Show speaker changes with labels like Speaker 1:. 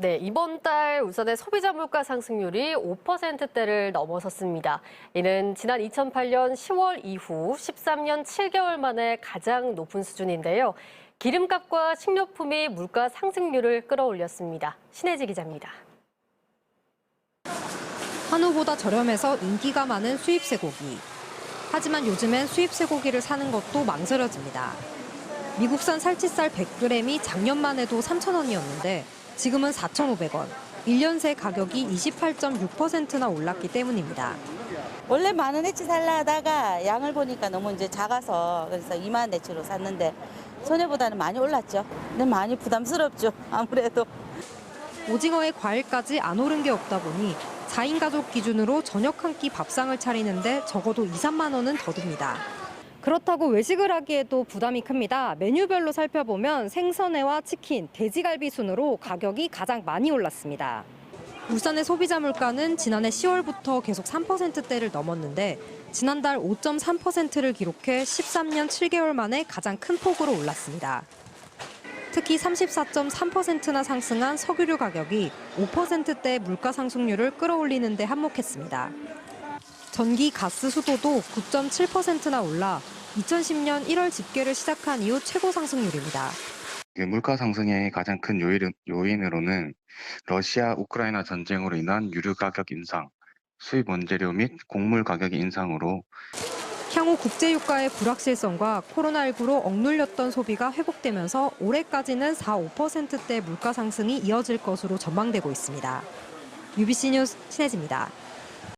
Speaker 1: 네, 이번 달 울산의 소비자 물가 상승률이 5%대를 넘어섰습니다. 이는 지난 2008년 10월 이후 13년 7개월 만에 가장 높은 수준인데요. 기름값과 식료품이 물가 상승률을 끌어올렸습니다. 신혜지 기자입니다.
Speaker 2: 한우보다 저렴해서 인기가 많은 수입 쇠고기. 하지만 요즘엔 수입 쇠고기를 사는 것도 망설여집니다. 미국산 살치살 100g이 작년만 해도 3,000원이었는데 지금은 4,500원. 1년 새 가격이 28.6%나 올랐기 때문입니다.
Speaker 3: 원래 만 원어치 살라 하다가 양을 보니까 너무 이제 작아서 그래서 2만 원어치로 샀는데 전에보다는 많이 올랐죠. 근데 많이 부담스럽죠. 아무래도.
Speaker 2: 오징어에 과일까지 안 오른 게 없다 보니 4인 가족 기준으로 저녁 한 끼 밥상을 차리는데 적어도 2, 3만 원은 더 듭니다. 그렇다고 외식을 하기에도 부담이 큽니다. 메뉴별로 살펴보면 생선회와 치킨, 돼지갈비 순으로 가격이 가장 많이 올랐습니다. 울산의 소비자 물가는 지난해 10월부터 계속 3%대를 넘었는데 지난달 5.3%를 기록해 13년 7개월 만에 가장 큰 폭으로 올랐습니다. 특히 34.3%나 상승한 석유류 가격이 5%대 물가 상승률을 끌어올리는 데 한몫했습니다. 전기, 가스, 수도도 9.7%나 올라 2010년 1월 집계를 시작한 이후 최고 상승률입니다.
Speaker 4: 그 물가 상승의 가장 큰 요인, 요인으로는 러시아 우크라이나 전쟁으로 인한 유류 가격 인상, 수입 원재료 및 곡물 가격 인상으로
Speaker 2: 향후 국제 유가의 불확실성과 코로나19로 억눌렸던 소비가 회복되면서 올해까지는 4, 5%대 물가 상승이 이어질 것으로 전망되고 있습니다. UBC 뉴스 신혜지입니다.